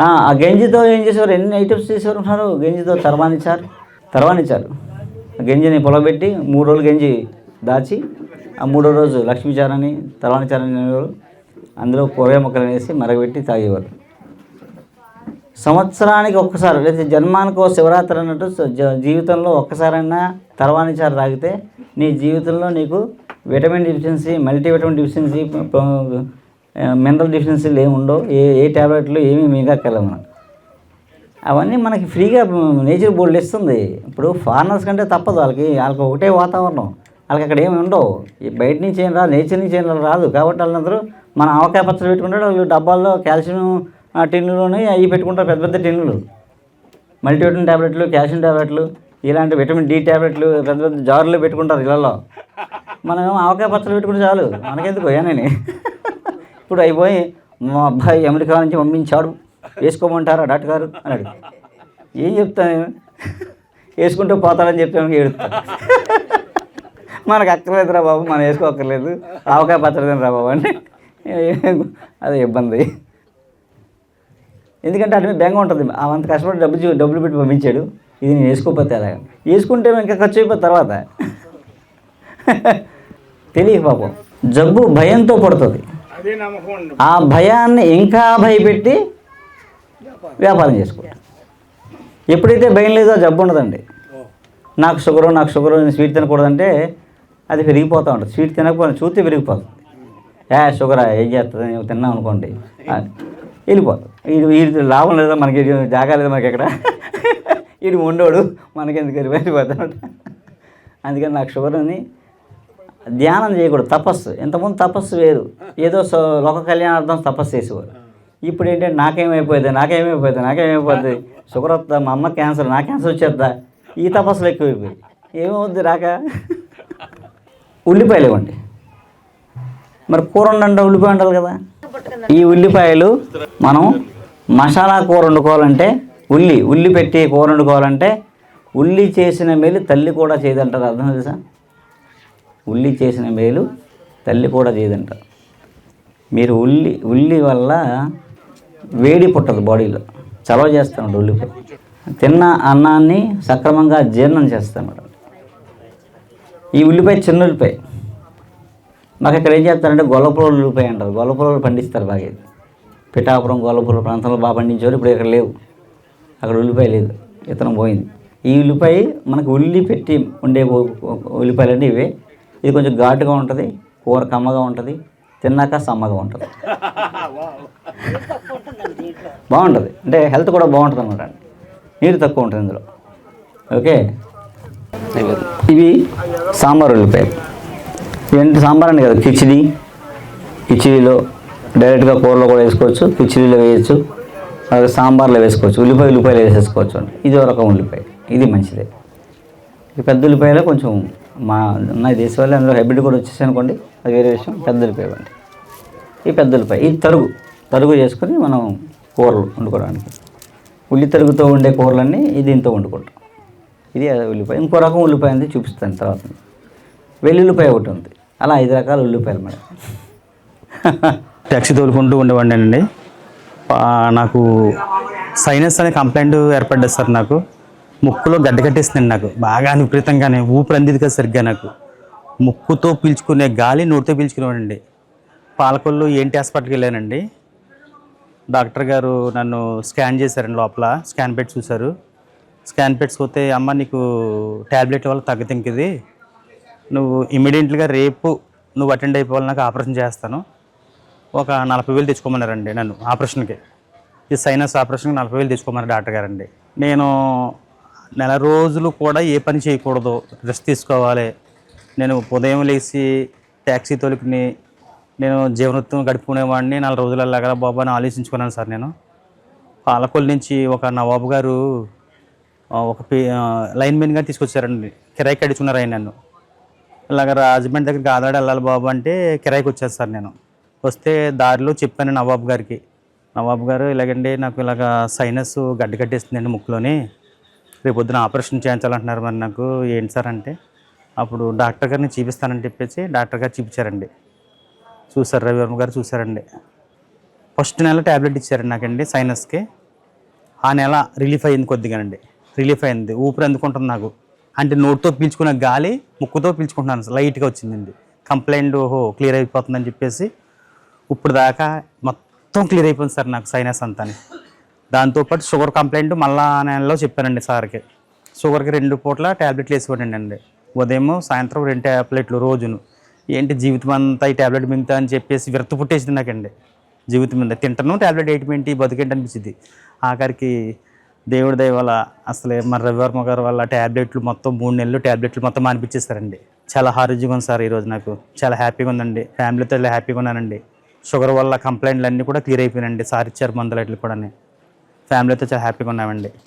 ఆ గంజితో ఏం చేసేవారు? ఎన్ని ఐటమ్స్ చేసేవారు ఉన్నారు? గంజితో తర్వానిచ్చారు తర్వానిచ్చారు ఆ గంజిని పొలబెట్టి మూడు రోజులు గంజి దాచి ఆ మూడో రోజు లక్ష్మీచారని తర్వానిచారని అందులో కూరగాయ మొక్కలు వేసి మరగబెట్టి తాగేవారు. సంవత్సరానికి ఒక్కసారి లేదా జన్మానికి శివరాత్రి అన్నట్టు జీవితంలో ఒక్కసారైనా తర్వానిచారు తాగితే నీ జీవితంలో నీకు vitamin deficiency multivitamin deficiency mineral డిఫిషియన్సీలు ఏమి ఉండవు ఏ ఏ ట్యాబ్లెట్లు ఏమీ మిగక్కర్లేదు మనకు. అవన్నీ మనకి ఫ్రీగా నేచర్ బోర్డు ఇస్తుంది. ఇప్పుడు ఫారినర్స్ కంటే తప్పదు వాళ్ళకి వాళ్ళకి ఒకటే వాతావరణం. వాళ్ళకి అక్కడ ఏమి ఉండవు. ఈ బయట నుంచి ఏం రాదు నేచర్ నుంచి ఏం రాదు కాబట్టి వాళ్ళందరూ మన ఆవకాయ పచ్చడి పెట్టుకుంటారు వాళ్ళు డబ్బాల్లో కాల్షియం టిన్నులోనే అవి పెట్టుకుంటారు పెద్ద పెద్ద టిన్నులు. మల్టీవిటమిన్ ట్యాబ్లెట్లు కాల్షియం ట్యాబ్లెట్లు ఇలాంటి విటమిన్ డి ట్యాబ్లెట్లు పెద్ద పెద్ద జారులు పెట్టుకుంటారు ఇళ్ళలో మనం ఆవకాయ పచ్చడి పెట్టుకుంటే చాలు. మనకెందుకు ఏనని? ఇప్పుడు అయిపోయి మా అబ్బాయి అమెరికా నుంచి పంపించాడు. వేసుకోమంటారా డాక్టర్ గారు? అన్నాడు ఏం చెప్తాను వేసుకుంటూ పోతాడని చెప్పాను ఏడుస్తాను మనకు అక్కర్లేదురా బాబు మనం వేసుకోక్కర్లేదు. ఆవకాయ పచ్చడి రా బాబు అని. అదే ఇబ్బంది. ఎందుకంటే అటు బెంగ ఉంటుంది. అంత కష్టపడి డబ్బు డబ్బులు పెట్టి పంపించాడు. ఇది నేను వేసుకోకపోతే అలాగా వేసుకుంటే ఇంకా ఖర్చు అయిపోతుంది తర్వాత. తెలియదు పాపం. జబ్బు భయంతో పడుతుంది. ఆ భయాన్ని ఇంకా భయపెట్టి వ్యాపారం చేసుకోవాలి ఎప్పుడైతే భయం లేదో జబ్బు ఉండదండి. నాకు షుగరు నాకు షుగరు నేను స్వీట్ తినకూడదంటే అది పెరిగిపోతూ ఉంటుంది. స్వీట్ తినకపోయినా చూస్తే పెరిగిపోతుంది ఏ షుగరా ఏం చేస్తుంది? నేను తిన్నాం అనుకోండి. వెళ్ళిపోతుంది ఇది వీడి లాభం లేదా? మనకి జాగా లేదా మనకి ఎక్కడ? వీడు ఉండోడు. మనకి ఎందుకు వెళ్ళిపోతాడు? అందుకని నాకు షుగర్ అని ధ్యానం చేయకూడదు తపస్సు. ఇంతకుముందు తపస్సు వేరు. ఏదో సో- లోక కళ్యాణార్థం తపస్సు చేసేవారు. ఇప్పుడు ఏంటంటే నాకేమైపోయింది నాకేమైపోయింది నాకేమైపోతుంది షుగర్ వస్తుందా మా అమ్మ క్యాన్సర్ నా క్యాన్సర్ వచ్చేద్దా? ఈ తపస్సులు ఎక్కువైపోయి ఏమవుద్ది రాక? ఉల్లిపాయలు ఇవ్వండి. మరి కూర వండంటే ఉల్లిపాయ ఉండాలి కదా? ఈ ఉల్లిపాయలు మనం మసాలా కూర వండుకోవాలంటే ఉల్లి ఉల్లి పెట్టి కూర వండుకోవాలంటే ఉల్లి చేసిన మేలు తల్లి కూడా చేయదంటారు. అర్థం తెలుసా ఉల్లి చేసిన మేలు తల్లి కూడా చేయదంట. మీరు ఉల్లి ఉల్లి వల్ల వేడి పుట్టదు బాడీలో. చలవ చేస్తాడు ఉల్లిపాయ తిన్న అన్నాన్ని సక్రమంగా జీర్ణం చేస్తాడు ఈ ఉల్లిపాయ చిన్న ఉల్లిపాయ. మాకు ఇక్కడ ఏం చేస్తారంటే గొల్లపుల ఉల్లిపాయ అంటారు. గొల్లపురం పండిస్తారు బాగా. పిఠాపురం గొల్లపుల ప్రాంతంలో బాగా పండించేవారు ఇప్పుడు ఇక్కడ లేవు. అక్కడ ఉల్లిపాయ లేదు. ఇతనం పోయింది. ఈ ఉల్లిపాయ మనకు ఉల్లి పెట్టి ఉండే ఉల్లిపాయలు అంటే ఇవే. ఇది కొంచెం ఘాటుగా ఉంటుంది కూర కమ్మగా ఉంటుంది తిన్నాక సమ్మగా ఉంటుంది. బాగుంటుంది. అంటే హెల్త్ కూడా బాగుంటుంది అనమాట నీరు తక్కువ ఉంటుంది ఇందులో. ఓకే? ఇవి సాంబార్ ఉల్లిపాయలు ఇవన్నీ సాంబార్ అని కదా కిచిడి కిచిడిలో డైరెక్ట్గా కూరలో కూడా వేసుకోవచ్చు కిచిడీలో వేయచ్చు అలాగే సాంబార్లో వేసుకోవచ్చు ఉల్లిపాయ ఉల్లిపాయలు వేసేసుకోవచ్చు అండి. ఇది ఒక రకం ఉల్లిపాయ. ఇది మంచిదే. ఈ పెద్ద ఉల్లిపాయలో కొంచెం మా నా దేశవాళ్ళు అందులో హైబ్రిడ్ కూడా వచ్చేసి అనుకోండి అది వేరే విషయం. పెద్ద ఉల్లిపాయ ఇవ్వండి. ఈ పెద్ద ఉల్లిపాయ ఇది తరుగు తరుగు చేసుకొని మనం కూరలు వండుకోవడానికి. ఉల్లి తరుగుతో ఉండే కూరలన్నీ ఇది దీంతో వండుకుంటాం. ఇది ఉల్లిపాయ. ఇంకో రకం ఉల్లిపాయ ఉంది చూపిస్తాను తర్వాత. వెల్లుల్లిపాయ ఒకటి ఉంది. అలా ఐదు రకాల ఉల్లిపాయలు మేడం. ట్యాక్సీ తోలుకుంటూ ఉండేవాడిని అండి నాకు సైనస్ అనే కంప్లైంట్ ఏర్పడ్డది సార్ నాకు. ముక్కులో గడ్డ కట్టేసిందండి నాకు. బాగా విపరీతంగానే ఊపిరి అందిది కదా సరిగ్గా నాకు. ముక్కుతో పీల్చుకునే గాలి నోటితో పీల్చుకునేవాడండి పాలకొల్లు ఏంటి హాస్పిటల్కి వెళ్ళానండి. డాక్టర్ గారు నన్ను స్కాన్ చేశారండి లోపల. స్కాన్ పెట్టి చూశారు. స్కాన్ పెట్టి పోతే అమ్మ నీకు ట్యాబ్లెట్ వల్ల తగ్గుతింకిది నువ్వు ఇమీడియట్గా రేపు నువ్వు అటెండ్ అయిపోవాలి నాకు ఆపరేషన్ చేస్తాను. ఒక నలభై వేలు తెచ్చుకోమన్నారండి నన్ను ఆపరేషన్కి. ఈ సైనస్ ఆపరేషన్కి నలభై వేలు తెచ్చుకోమన్నారు డాక్టర్ గారండి. నేను నెల రోజులు కూడా ఏ పని చేయకూడదు. రెస్ట్ తీసుకోవాలి. నేను ఉదయం లేచి ట్యాక్సీ తొలికిని నేను జీవనోత్తం గడుపుకునేవాడిని. నాలుగు రోజులు వెళ్ళగల బాబు అని ఆలోచించుకున్నాను సార్ నేను. పాలకొల్లు నుంచి ఒక నవాబు గారు ఒక పే లైన్మెన్ గారు తీసుకొచ్చారండి. కిరాయికి అడుచుకున్నారు ఆయన నన్ను. ఇలాగ రాజమండ్రి దగ్గరికి ఆదాడ వెళ్ళాలి బాబు అంటే కిరాయికి వచ్చాను సార్ నేను. వస్తే దారిలో చెప్పాను నవాబు గారికి. నవాబు గారు ఇలాగండి నాకు ఇలాగ సైనస్ గడ్డ కట్టేస్తుందండి ముక్కులోని. రేపు పొద్దున ఆపరేషన్ చేయించాలంటున్నారు మరి నాకు. ఏంటి సార్ అంటే అప్పుడు డాక్టర్ గారిని చూపిస్తానని చెప్పేసి డాక్టర్ గారు చూపించారండి. చూసారు రవివర్మ గారు చూసారండి. ఫస్ట్ నెల ట్యాబ్లెట్ ఇచ్చారండి నాకండి సైనస్కి. ఆ నెల రిలీఫ్ అయింది కొద్దిగానండి రిలీఫ్ అయింది. ఊపిరి అందుకుంటుంది నాకు. అంటే నోటితో పీల్చుకున్న గాలి ముక్కుతో పీల్చుకుంటున్నాను లైట్గా వచ్చిందండి. కంప్లైంట్ ఓహో క్లియర్ అయిపోతుందని చెప్పేసి ఇప్పుడు దాకా మొత్తం క్లియర్ అయిపోయింది సార్ నాకు సైనస్ అంతా దాంతోపాటు షుగర్ కంప్లైంట్ మళ్ళా ఆ నెలలో చెప్పానండి సార్కి. షుగర్కి రెండు పూట్ల ట్యాబ్లెట్లు వేసుకోండి. అండి ఉదయం సాయంత్రం రెండు ట్యాబ్లెట్లు రోజును. ఏంటి జీవితం అంతా ఈ ట్యాబ్లెట్ మింత అని చెప్పేసి విరత పుట్టేసింది నాకండి. జీవితం మీద తింటాను ట్యాబ్లెట్ ఏంటి? బతికేంటి అనిపించింది ఆఖరికి దేవుడి దయ వల్ల అసలే మన రవివర్మ గారు వల్ల ట్యాబ్లెట్లు మొత్తం మూడు నెలలు ట్యాబ్లెట్లు మొత్తం అనిపించేస్తారండి చాలా హారిజ్గా ఉంది సార్ ఈరోజు నాకు. చాలా హ్యాపీగా ఉందండి. ఫ్యామిలీతో హ్యాపీగా ఉన్నానండి. షుగర్ వల్ల కంప్లైంట్లు అన్నీ కూడా క్లియర్ అయిపోయినాయండి. సార్ ఇచ్చారు మందులు అట్లు కూడా ఫ్యామిలీతో చాలా హ్యాపీగా ఉన్నామండి.